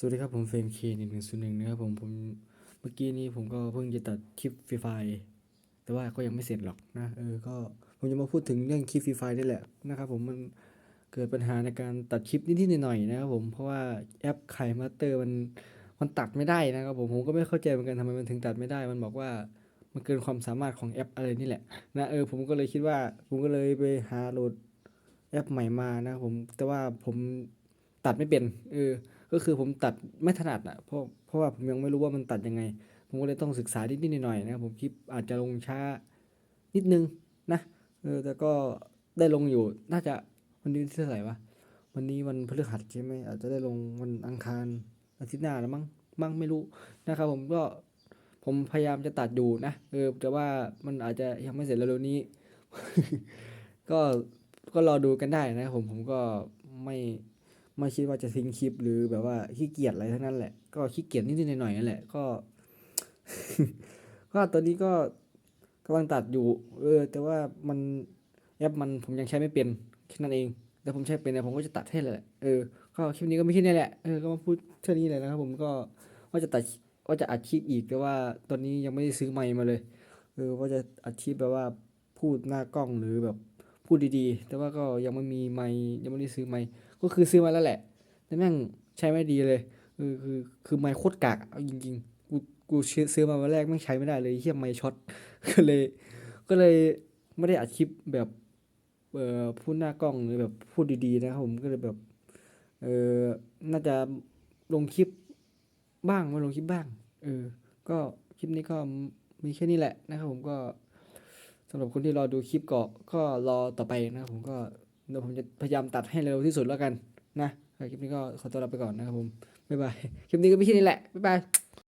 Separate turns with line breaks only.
สวัสดีครับผมเฟรมเคหนึ่งหนึ่งศูนย์หนึ่งนะครับผมผมเมื่อกี้นี้ผมก็เพิ่งจะตัดคลิปฟรีไฟแต่ว่าก็ยังไม่เสร็จหรอกนะเออก็ผมจะมาพูดถึงเรื่องคลิปฟรีไฟนี่แหละนะครับผมมันเกิดปัญหาในการตัดคลิปนิดๆหน่อยๆนะครับผมเพราะว่าแอปไคมาสเตอร์มันมันตัดไม่ได้นะครับผมผมก็ไม่เข้าใจเหมือนกันทำไมมันถึงตัดไม่ได้ มันบอกว่ามันเกินความสามารถของแอปอะไรนี่แหละนะเออผมก็เลยคิดว่าผมก็เลยไปหาโหลดแอปใหม่มานะครับผมแต่ว่าผมตัดไม่เป็นเออ ก็คือผมตัดไม่ถนัดอะเพราะเพราะว่าผมยังไม่รู้ว่ามันตัดยังไง ผมก็เลยต้องศึกษานิดๆหน่อยๆนะครับผมคลิปอาจจะลงช้านิดนึงนะเออแต่ก็ได้ลงอยู่น่าจะวันนี้ที่เท่าไหร่วะวันนี้วันพฤหัสใช่ไหมอาจจะได้ลงวันอังคารอาทิตย์หน้าแล้วมั้งมั้งไม่รู้นะครับ ผมก็ผมพยายามจะตัดอยู่นะเออแต่ว่ามันอาจจะยังไม่เสร็จเร็วๆนี้ ก็ก็รอดูกันได้นะครับผมผมก็ไม่ ไม่คิดว่าจะทิ้งคลิปหรือแบบว่าขี้เกียจอะไรทั้งนั้นแหละ ก็ขี้เกียจนิดๆหน่อยๆนั่นแหละ ก็ ก็ตอนนี้ก็กำลังตัดอยู่ เออ แต่ว่ามันแอปมันผมยังใช้ไม่เป็นแค่นั้นเอง แต่ผมใช้เป็นเนี่ยผมก็จะตัดให้เลยแหละ เออ ก็คลิปนี้ก็ไม่แค่นี้แหละ เออ ก็มาพูดเท่านี้เลยนะครับ ผมก็ว่าจะตัดว่าจะอัดคลิปอีกแต่ว่าตอนนี้ยังไม่ได้ซื้อไมค์มาเลย เออ ว่าจะอัดคลิปแบบว่าพูดหน้ากล้องหรือแบบ พูดดีๆ แต่ว่าก็ยังไม่มีไมค์ยังไม่ได้ซื้อไมค์ก็คือซื้อมาแล้วแหละ แต่แม่งใช้ไม่ดีเลยเออคือคือไมค์โคตรกากเอาจริงๆกูกูซื้อมาวันแรกแม่งใช้ไม่ได้เลยเฮียไมค์ช็อตก็เลย ก็เลยไม่ได้อัดคลิปแบบเอ่อพูดหน้ากล้องหรือแบบพูดดีๆนะครับผมก็เลยแบบเออน่าจะลงคลิปบ้างไม่ลงคลิปบ้างเออก็คลิปนี้ก็มีแค่นี้แหละนะครับผมก็ สำหรับคนที่รอดูคลิปก็ก็รอต่อไปนะครับผมก็เดี๋ยวผมจะพยายามตัดให้เร็วที่สุดแล้วกันนะคลิปนี้ก็ขอตัวลาไปก่อนนะครับผมบ๊ายบายคลิปนี้ก็มีแค่นี้แหละบ๊ายบาย